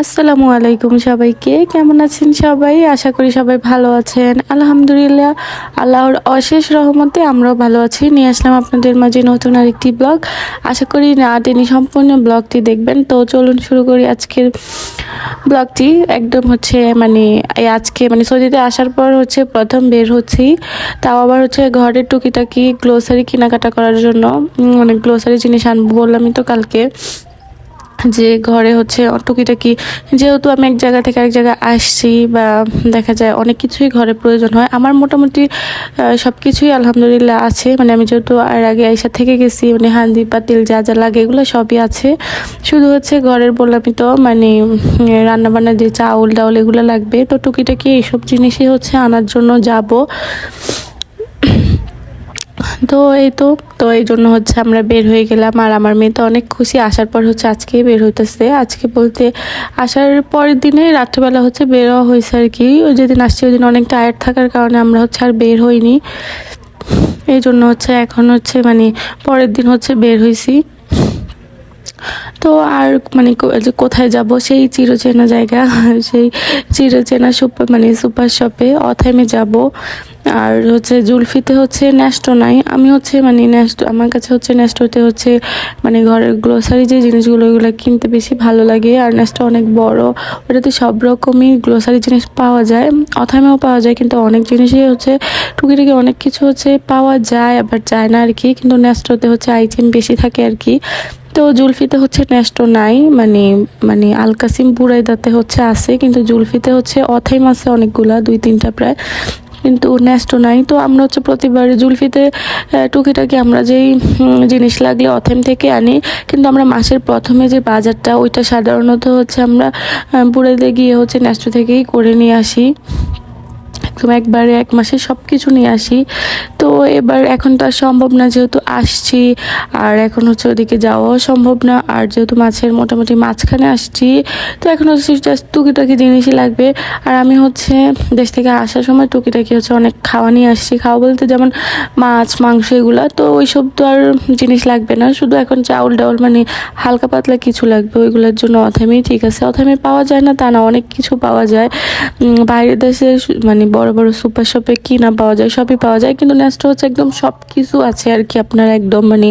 আসসালামু আলাইকুম সবাইকে। কেমন আছেন সবাই? আশা করি সবাই ভালো আছেন। আলহামদুলিল্লাহ, আল্লাহর অশেষ রহমতে আমরাও ভালো আছি। নিয়ে আসলাম আপনাদের মাঝে নতুন আরেকটি ব্লগ। আশা করি না তিনি সম্পূর্ণ ব্লগটি দেখবেন। তো চলুন শুরু করি আজকের ব্লগটি। একদম হচ্ছে মানে আজকে মানে সৌদিতে আসার পর হচ্ছে প্রথম বের হচ্ছি। তাও আবার হচ্ছে ঘরের টুকিটাকি গ্লোসারি কেনাকাটা করার জন্য মানে গ্লোসারি জিনিস আনব বললামই তো কালকে। যে ঘরে হচ্ছে টুকিটাকি যেহেতু আমি এক জায়গা থেকে এক জায়গায় আসছি বা দেখা যায় অনেক কিছুই ঘরে প্রয়োজন হয়, আমার মোটামুটি সব কিছুই আলহামদুলিল্লাহ আছে। মানে আমি যেহেতু আর আগে আইসা থেকে গেছি মানে হান্দি পাতিল, যা যা লাগে এগুলো সবই আছে। শুধু হচ্ছে ঘরের বললামই তো মানে রান্নাবান্না যে চাউল ডাউল এগুলো লাগবে, তো টুকিটাকি এইসব জিনিসই হচ্ছে আনার জন্য যাব। তো এই তো তো এই জন্য হচ্ছে আমরা বের হয়ে গেলাম। আর আমার মেয়ে তো অনেক খুশি। আসার পর হচ্ছে আজকেই বের হইতেছে। আজকে বলতে আসার পরের দিনে রাত্রেবেলা হচ্ছে বের হওয়া হয়েছে আর কি। ওই যেদিন আসছি ওই দিন অনেক টায়ার্ড থাকার কারণে আমরা হচ্ছে আর বের হইনি। এই জন্য হচ্ছে এখন হচ্ছে মানে পরের দিন হচ্ছে বের হয়েছি তো আর মানে যে কোথায় যাব? সেই চিরচেনা জায়গা। সেই চিরচেনা সুপার মানে সুপার শপে অথাইমে যাব। আর হচ্ছে জুলফিতে হচ্ছে ন্যাস্টো নাই। আমি হচ্ছে মানে ন্যাস্টো, আমার কাছে হচ্ছে ন্যাস্টোতে হচ্ছে মানে ঘরের গ্লোসারি যে জিনিসগুলো ওইগুলো কিনতে বেশি ভালো লাগে। আর ন্যাস্টো অনেক বড় ওটাতে সব রকমই গ্লোসারি জিনিস পাওয়া যায়। অথাইমেও পাওয়া যায়, কিন্তু অনেক জিনিসই হচ্ছে টুকিটাকি অনেক কিছু হচ্ছে পাওয়া যায়, আবার যায় না আর কি কিন্তু ন্যাস্টোতে হচ্ছে আইটেম বেশি থাকে আর কি তো জুলফিতে হচ্ছে নেস্টো নাই মানে মানে আলকাসিম বুড়াইদাতে হচ্ছে আছে, কিন্তু জুলফিতে হচ্ছে অথাইম আছে অনেকগুলা, দুই তিনটা প্রায়। কিন্তু ন্যাস্ট নাই। তো আমরা হচ্ছে প্রতিবার জুলফিতে টুকিটাকি আমরা যেই জিনিস লাগলে অথেম থেকে আনি। কিন্তু আমরা মাসের প্রথমে যে বাজারটা ওইটা সাধারণত হচ্ছে আমরা আহ, গিয়ে হচ্ছে ন্যাস্ট থেকেই করে নিয়ে আসি। একদম একবারে এক মাসে সব কিছু নিয়ে আসি। তো এবার এখন তো আর সম্ভব না যেহেতু আসছি, আর এখন হচ্ছে ওদিকে যাওয়াও সম্ভব না, আর যেহেতু মাছের মোটামুটি মাঝখানে আসছি, তো এখন হচ্ছে জাস্ট টুকিটাকি জিনিসই লাগবে। আর আমি হচ্ছে দেশ থেকে আসার সময় টুকিটাকি হচ্ছে অনেক খাওয়া নিয়ে আসছি। খাওয়া বলতে যেমন মাছ, মাংস এগুলো, তো ওইসব তো আর জিনিস লাগবে না। শুধু এখন চাউল ডাউল মানে হালকা পাতলা কিছু লাগবে, ওইগুলোর জন্য অথামেই ঠিক আছে। অথামে পাওয়া যায় না, তা না, অনেক কিছু পাওয়া যায়। বাইরের দেশে মানে বড় বড় বড় সুপার শপে কি না পাওয়া যায়, সবই পাওয়া যায়। কিন্তু নেক্সট হচ্ছে একদম সব কিছু আছে আর কি। আপনার একদম মানে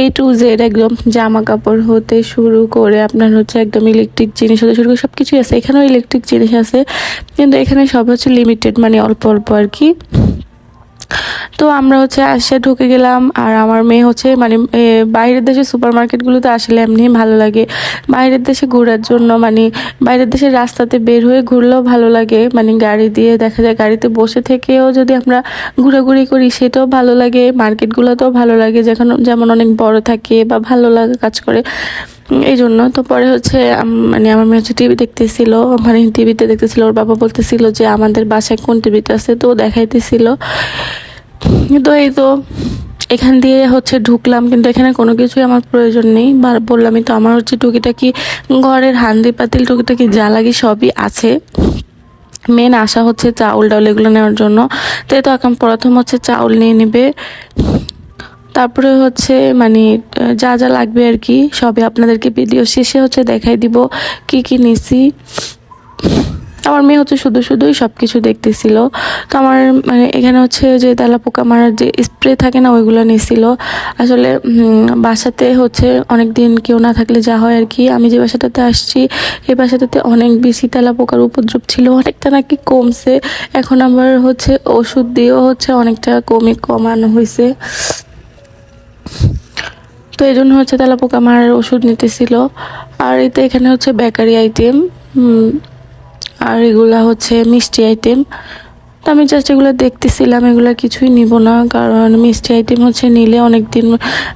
এ টু জেড একদম জামা কাপড় হতে শুরু করে আপনার হচ্ছে একদম ইলেকট্রিক জিনিস হতে শুরু করে সব কিছুই আছে। এখানেও ইলেকট্রিক জিনিস আছে। কিন্তু এখানে সব হচ্ছে লিমিটেড মানে অল্প অল্প আর কি। তো আমরা হচ্ছে আসে ঢুকে গেলাম, আর আমার মেয়ে হচ্ছে মানে বাইরের দেশে সুপার মার্কেটগুলোতে আসলে এমনি ভালো লাগে। বাইরের দেশে ঘোরার জন্য মানে বাইরের দেশের রাস্তাতে বের হয়ে ঘুরলেও ভালো লাগে। মানে গাড়ি দিয়ে দেখা যায় গাড়িতে বসে থেকেও যদি আমরা ঘোরাঘুরি করি, সেটাও ভালো লাগে। মার্কেটগুলোতেও ভালো লাগে, যেখানে, যেমন অনেক বড় থাকে বা ভালো লাগে কাজ করে। এই জন্য তো পরে হচ্ছে মানে আমার মেয়ে হচ্ছে টিভি দেখতেছিল মানে টিভিতে দেখতেছিল, ওর বাবা বলতেছিল যে আমাদের বাসায় কোন টিভিতে আছে, তো দেখাইতেছিল। তো এই তো, এখান দিয়ে হচ্ছে ঢুকলাম, কিন্তু এখানে কোনো কিছুই আমার প্রয়োজন নেই। বার বললামই তো, আমার হচ্ছে টুকিটাকি ঘরের হান্ডি পাতিল টুকিটাকি যা লাগে সবই আছে। মেন আশা হচ্ছে চাউল ডাউল এগুলো নেওয়ার জন্য। তো তো এখন প্রথম হচ্ছে চাউল নিয়ে নেবে। তারপরে হচ্ছে মানে যা যা লাগবে আর কি, সবই আপনাদেরকে ভিডিও শেষে হচ্ছে দেখাই দিব, কি কি নিছি। আমার মেয়ে হচ্ছে শুধু শুধুই সব কিছু দেখতেছিল। তো আমার মানে এখানে হচ্ছে যে তেলা পোকা মারার যে স্প্রে থাকে না, ওইগুলো নিয়েছিল। আসলে বাসাতে হচ্ছে অনেক দিন কেউ না থাকলে যা হয় আর কি। আমি যে বাসাটাতে আসছি, এই বাসাটাতে অনেক বেশি তেলা পোকার উপদ্রব ছিল, অনেকটা নাকি কমছে। এখন আবার হচ্ছে ওষুধ দিয়েও হচ্ছে অনেকটা কমে কমানো হয়েছে। তো এই জন্য হচ্ছে তেলা পোকা মারার ওষুধ নিতেছিল। আর এতে এখানে হচ্ছে বেকারি আইটেম আর এগুলা হচ্ছে মিষ্টি আইটেম তো আমি জাস্ট এগুলো দেখতেছিলাম, এগুলো কিছুই নিব না, কারণ মিষ্টি আইটেম হচ্ছে নিলে অনেক দিন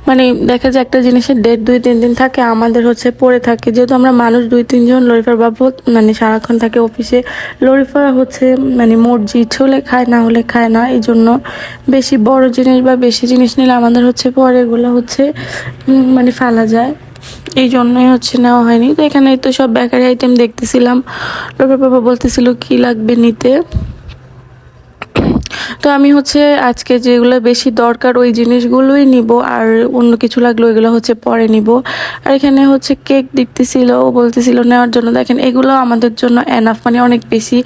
মানে দেখা যায় একটা জিনিসের ডেট দুই, তিন দিন থাকে, আমাদের হচ্ছে পড়ে থাকে। যেহেতু আমরা মানুষ, দুই তিনজন লরিফার বাবু মানে সারাক্ষণ থাকে অফিসে, লরিফা হচ্ছে মানে মর্জি হলে খায়, না হলে খায় না। এই জন্য বেশি বড় জিনিস বা বেশি জিনিস নিলে আমাদের হচ্ছে পরে এগুলো হচ্ছে মানে ফেলা যায়। এই জন্যই হচ্ছে নেওয়া হয়নি। তো এখানে তো সব বেকারি আইটেম দেখতেছিলাম। লোকের বাবা বলতেছিল, কি লাগবে নিতে? তো আমি হচ্ছে আজকে যেগুলো বেশি দরকার ওই জিনিসগুলোই নিব, আর অন্য কিছু লাগল ওইগুলো হচ্ছে পরে নিব। আর এখানে হচ্ছে কেক দিতেছিল, ও বলতেছিল নেওয়ার জন্য। দেখেন, এগুলো আমাদের জন্য এনাফ মানে অনেক বেশি।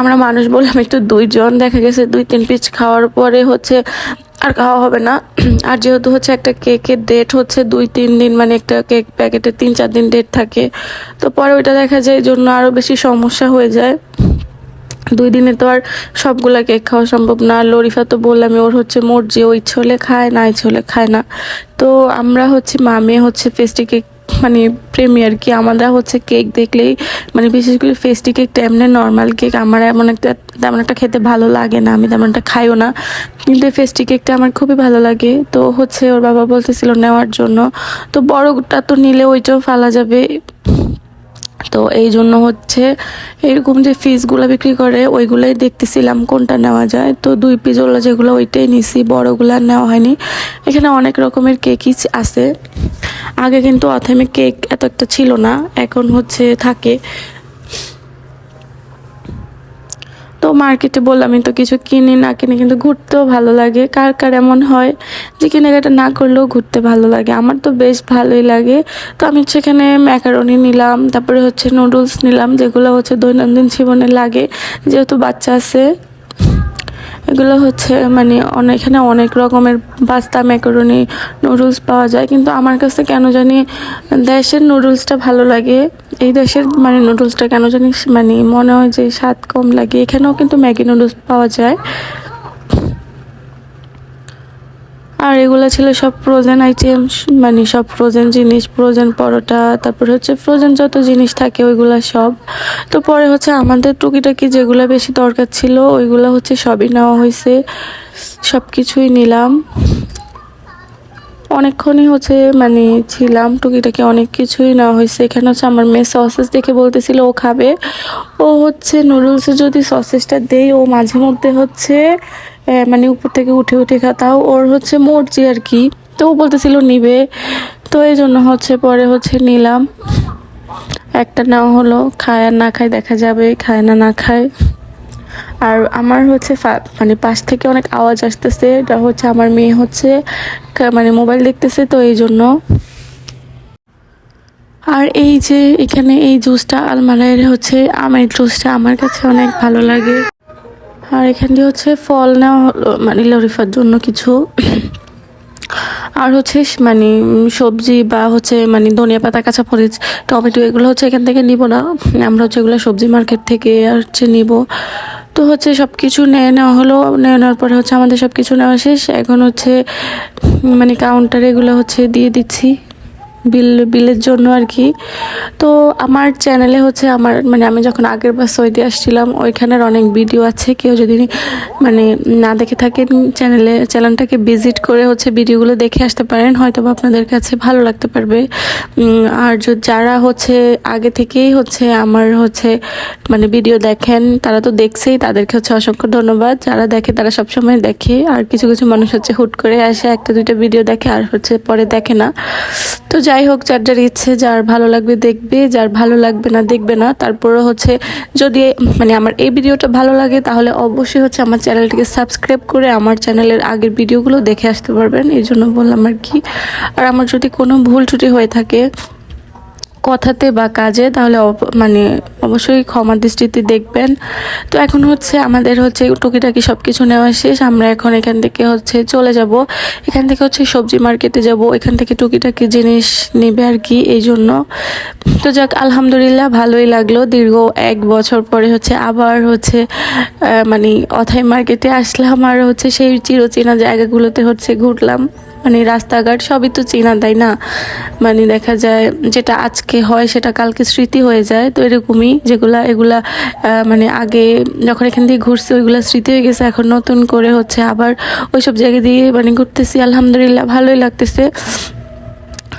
আমরা মানুষ বললাম একটু দুইজন, দেখা গেছে দুই তিন পিস খাওয়ার পরে হচ্ছে আর খাওয়া হবে না। আর যেহেতু হচ্ছে একটা কেকের ডেট হচ্ছে দুই তিন দিন মানে একটা কেক প্যাকেটে তিন চার দিন ডেট থাকে, তো পরে ওইটা দেখা যায় জন্য আরও বেশি সমস্যা হয়ে যায়। দুই দিনে তো আর সবগুলা কেক খাওয়া সম্ভব না। লরিফা তো বললাম ওর হচ্ছে মর্জি ও ইচ্ছে হলে খায় না ইচ্ছে খায় না। তো আমরা হচ্ছে মামে হচ্ছে ফেস্টি কেক মানে প্রেমিয়ার কি। আমরা হচ্ছে কেক দেখলেই মানে বিশেষ করে ফেস্টি কেক এমনি নর্মাল কেক আমার এমন একটা, তেমন একটা খেতে ভালো লাগে না, আমি তেমন একটা খাইও না। কিন্তু ফেস্টি কেকটা আমার খুবই ভালো লাগে। তো হচ্ছে ওর বাবা বলতেছিল নেওয়ার জন্য। তো বড়টা তো নিলে ওইটাও ফালা যাবে। তো এই জন্য হচ্ছে এরকম যে ফিসগুলো বিক্রি করে, ওইগুলোই দেখতেছিলাম কোনটা নেওয়া যায়। তো দুই পিসওয়ালা যেগুলো ওইটাই নিছি, বড়গুলো নেওয়া হয়নি। এখানে অনেক রকমের কেকই আছে। আগে কিন্তু অথেমিক কেক এত একটা ছিল না, এখন হচ্ছে থাকে। মার্কেটে বললাম, আমি তো কিছু কিনি না কিনি, কিন্তু ঘুরতেও ভালো লাগে। কার কার এমন হয় যে কেনাকাটা না করলেও ঘুরতে ভালো লাগে? আমার তো বেশ ভালোই লাগে। তো আমি সেখানে ম্যাকারনি নিলাম, তারপরে হচ্ছে নুডলস নিলাম, যেগুলো হচ্ছে দৈনন্দিন জীবনে লাগে, যেহেতু বাচ্চা আছে। এগুলো হচ্ছে মানে এখানে অনেক রকমের পাস্তা ম্যাকারনি নুডলস পাওয়া যায়। কিন্তু আমার কাছে কেন জানি দেশের নুডলসটা ভালো লাগে। এই দেশের মানে নুডলসটা কেন জানি মানে মনে হয় যে স্বাদ কম লাগে। এখানেও কিন্তু ম্যাগি নুডলস পাওয়া যায়। আর এগুলো ছিল সব ফ্রোজেন আইটেম মানে সব ফ্রোজেন জিনিস ফ্রোজেন পরোটা, তারপরে হচ্ছে ফ্রোজেন যত জিনিস থাকে ওইগুলো সব। তো পরে হচ্ছে আমাদের টুকিটাকি যেগুলো বেশি দরকার ছিল, ওইগুলো হচ্ছে সবই নেওয়া হয়েছে সব কিছুই নিলাম। অনেকক্ষণই হচ্ছে মানে ছিলাম, টুকিটাকি অনেক কিছুই নেওয়া হয়েছে এখানে হচ্ছে আমার মেয়ে সসেস দেখে বলতেছিল, ও খাবে। ও হচ্ছে নুডলসে যদি সসেসটা দেই ও মাঝে মধ্যে হচ্ছে মানে উপর থেকে উঠে উঠে তাও ওর হচ্ছে মর্জি আর কি। তো ও বলতেছিল, নিবে। তো এই জন্য হচ্ছে পরে হচ্ছে নিলাম। একটা নেওয়া হলো, খায় আর না খায় দেখা যাবে, খায় না না খায়। আর আমার হচ্ছে মানে পাশ থেকে অনেক আওয়াজ আসতেছে, এটা হচ্ছে আমার মেয়ে হচ্ছে মানে মোবাইল দেখতেছে, তো এই জন্য। আর এই যে এখানে এই জুসটা আলমারাইয়ের হচ্ছে আমের জুসটা আমার কাছে অনেক ভালো লাগে। আর এখান দিয়ে হচ্ছে ফল নেওয়া হলো মানে লরিফার জন্য কিছু। আর হচ্ছে মানে সবজি বা হচ্ছে মানে ধনিয়া পাতা, কাঁচা মরিচ, টমেটো, এগুলো হচ্ছে এখান থেকে নিব না। আমরা হচ্ছে এগুলো সবজি মার্কেট থেকে আর হচ্ছে নিব। তো হচ্ছে সব কিছু নিয়ে নেওয়া হলো। নিয়ে নেওয়ার পরে হচ্ছে আমাদের সব কিছু নেওয়া শেষ। এখন হচ্ছে মানে কাউন্টারে এগুলো হচ্ছে দিয়ে দিচ্ছি। বিল, বিলের জন্য আর কি। তো আমার চ্যানেলে হচ্ছে আমার মানে আমি যখন আগের বার সৌদি আসছিলাম, ওইখানের অনেক ভিডিও আছে। কেউ যদি মানে না দেখে থাকেন চ্যানেলে চ্যানেলটাকে ভিজিট করে হচ্ছে ভিডিওগুলো দেখে আসতে পারেন হয়তো আপনাদের কাছে ভালো লাগতে পারবে। আর যারা হচ্ছে আগে থেকেই হচ্ছে আমার হচ্ছে মানে ভিডিও দেখেন, তারা তো দেখছেই, তাদেরকে হচ্ছে অসংখ্য ধন্যবাদ। যারা দেখে তারা সবসময় দেখে, আর কিছু কিছু মানুষ হচ্ছে হুট করে আসে, একটা, দুইটা ভিডিও দেখে, আর হচ্ছে পরে দেখে না। তো যাই হোক, যার যার ইচ্ছে, যার ভালো লাগবে দেখবে, যার ভালো লাগবে না দেখবে না। তারপরে হচ্ছে, যদি মানে আমার এই ভিডিওটা ভালো লাগে, তাহলে অবশ্যই হচ্ছে আমার চ্যানেলটিকে সাবস্ক্রাইব করে আমার চ্যানেলের আগের ভিডিওগুলো দেখে আসতে পারবেন। এই জন্য বললাম আর কি। আর আমার যদি কোনো ভুল ত্রুটি হয়ে থাকে কথাতে বা কাজে, তাহলে মানে অবশ্যই ক্ষমা দৃষ্টিতে দেখবেন। তো এখন হচ্ছে আমাদের হচ্ছে টুকিটাকি সব কিছু নেওয়া শেষ। আমরা এখন এখান থেকে হচ্ছে চলে যাব। এখান থেকে হচ্ছে সবজি মার্কেটে যাব। এখান থেকে টুকিটাকি জিনিস নেবে আর কি, এই জন্য। তো যাক, আলহামদুলিল্লাহ ভালোই লাগল। দীর্ঘ এক বছর পরে হচ্ছে আবার হচ্ছে মানে অথাই মার্কেটে আসলাম আর হচ্ছে সেই চিরচেনা জায়গাগুলোতে হচ্ছে ঘুরলাম। মানে রাস্তাঘাট সবই তো চেনা, তাই না? মানে দেখা যায় যেটা আজকে হয় সেটা কালকে স্মৃতি হয়ে যায়, তো এরকমই যেগুলা, এগুলা মানে আগে যখন এখান দিয়ে ঘুরছি ওইগুলা স্মৃতি হয়ে গেছে, এখন নতুন করে হচ্ছে আবার ওইসব জায়গা দিয়ে মানে ঘুরতেছি, আলহামদুলিল্লাহ ভালোই লাগতেছে।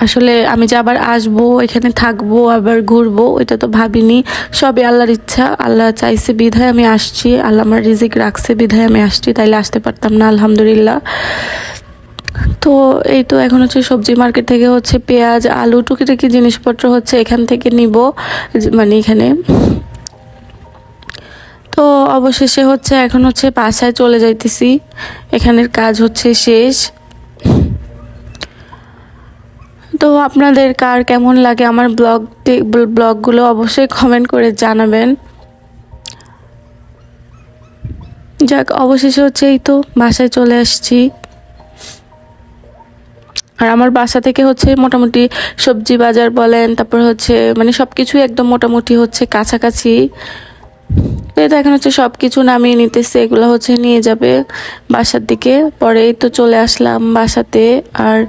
আসলে আমি যে আবার আসব, এখানে থাকব, আবার ঘুরবো, এটা তো ভাবিনি। সবই আল্লাহর ইচ্ছা, আল্লাহ চাইছে বিধায় আমি আসছি, আল্লাহ আমার রিজিক রাখছে, বিধায় আমি আসছি, তাইলে আসতে পারতাম না, আলহামদুলিল্লাহ। তো এই তো এখন হচ্ছে সবজি মার্কেট থেকে হচ্ছে পেঁয়াজ, আলু, টুকিটাকি জিনিসপত্র হচ্ছে এখান থেকে নিব মানে এখানে। তো অবশেষে হচ্ছে এখন হচ্ছে বাসায় চলে যাইতেছি। এখানের কাজ হচ্ছে শেষ। তো আপনাদের কার কেমন লাগে আমার ব্লগ ব্লগগুলো অবশ্যই কমেন্ট করে জানাবেন। যাক, অবশেষে হচ্ছে এই তো বাসায় চলে আসছি। আর আমার বাসা থেকে হচ্ছে মোটামুটি সবজি বাজার বলেন, তারপর হচ্ছে মানে সব কিছুই একদম মোটামুটি হচ্ছে কাছাকাছি। তো তো এখন হচ্ছে সব কিছু নামিয়ে নিতেছে, এগুলো হচ্ছে নিয়ে যাবে বাসার দিকে। পরে তো চলে আসলাম বাসাতে। আর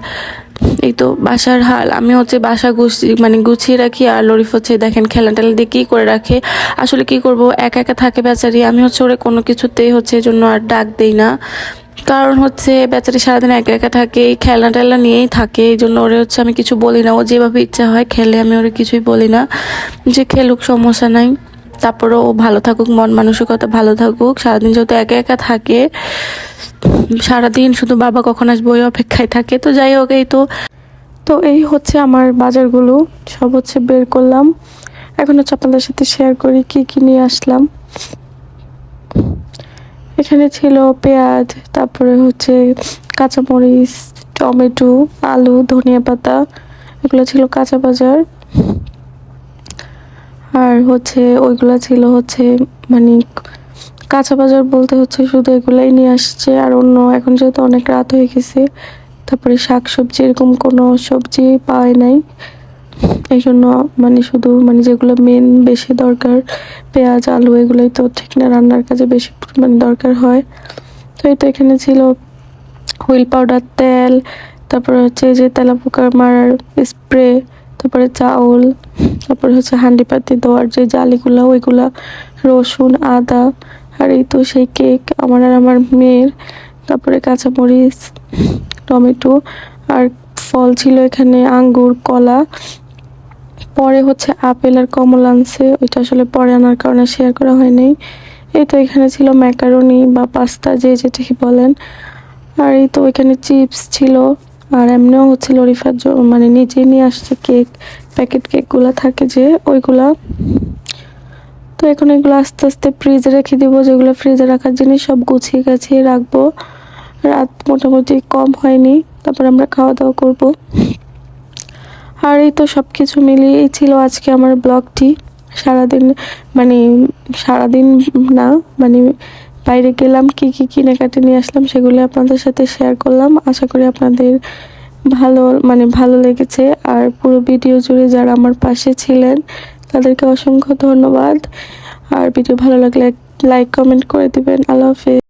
এই তো বাসার হাল, আমি হচ্ছে বাসা গুছিয়ে মানে গুছিয়ে রাখি। আর লরিফ হচ্ছে দেখেন খেলা টেলা দিয়ে কী করে রাখে, আসলে কি করব? একা একা থাকে বেচারি, আমি হচ্ছে ওরে কোনো কিছুতেই হচ্ছে জন্য আর ডাক দেই না। কারণ হচ্ছে বেচারি সারাদিন একা একা থাকে খেলনা টেলনা নিয়েই থাকে, এই জন্য ওরে হচ্ছে আমি কিছু বলি না। ও যেভাবে ইচ্ছা হয় খেলে, আমি ওরে কিছুই বলি না। যে খেলুক, সমস্যা নাই। তারপরও ও ভালো থাকুক, মন মানসিকতা ভালো থাকুক। সারাদিন যেহেতু একা একা থাকে, সারাদিন শুধু বাবা কখন আসবে ওই অপেক্ষায় থাকে। তো যাই হোক, এই তো। তো এই হচ্ছে আমার বাজারগুলো, সব হচ্ছে বের করলাম। এখন হচ্ছে আপনাদের সাথে শেয়ার করি কি কি নিয়ে আসলাম। এখানে ছিল পেঁয়াজ, তারপরে হচ্ছে কাঁচামরিচ, টমেটো, আলু, ধনিয়া পাতা, এগুলো ছিল কাঁচা বাজার। আর হচ্ছে ওইগুলো ছিল হচ্ছে মানে কাঁচা বাজার বলতে হচ্ছে শুধু এগুলাই নিয়ে আসছে। আর অন্য এখন যেহেতু অনেক রাত হয়ে গেছে, তারপরে শাক সবজি এরকম কোনো সবজি পাওয়াই নাই। এই জন্য মানে শুধু মানে যেগুলো মেন বেশি দরকার পেঁয়াজ, আলু, এগুলোই তো ঠিক না, রান্নার কাজে বেশি পরিমাণে দরকার হয়। তো এই তো এখানে ছিল হুইল পাউডার, তেল, তারপরে হচ্ছে যে তেলা পোকা মারার স্প্রে, তারপরে চাউল, তারপরে হচ্ছে হান্ডি পাতি দেওয়ার যে জালিগুলো, ওইগুলা, রসুন, আদা, আর এই তো সেই কেক আমার আর আমার মেয়ের, তারপরে কাঁচামরিচ, টমেটো, আর ফল ছিল এখানে আঙ্গুর, কলা পরে হচ্ছে আপেল আর কমলা আনছে, ওইটা আসলে পরে আনার কারণে শেয়ার করা হয়নি। এই তো এখানে ছিল ম্যাকারনি বা পাস্তা যে যেটাকে বলেন। আর এই তো ওইখানে চিপস ছিল, আর এমনিও হচ্ছে লরিফার মানে নিজেই নিয়ে আসছে কেক প্যাকেট কেকগুলো থাকে যে, ওইগুলা। তো এখন এগুলো আস্তে আস্তে ফ্রিজে রেখে দিব, যেগুলো ফ্রিজে রাখার জিনিস সব গুছিয়ে গাছিয়ে রাখব। রাত মোটামুটি কম হয়নি, তারপর আমরা খাওয়া দাওয়া করব। আর এই তো সব কিছু মিলিয়েই ছিল আজকে আমার ব্লগটি। সারাদিন মানে সারাদিন না মানে বাইরে গেলাম, কি কি কেনাকাটি নিয়ে আসলাম সেগুলো আপনাদের সাথে শেয়ার করলাম। আশা করি আপনাদের ভালো মানে ভালো লেগেছে। আর পুরো ভিডিও জুড়ে যারা আমার পাশে ছিলেন, তাদেরকে অসংখ্য ধন্যবাদ। আর ভিডিও ভালো লাগলে লাইক কমেন্ট করে দিবেন। আল্লাহ হাফেজ।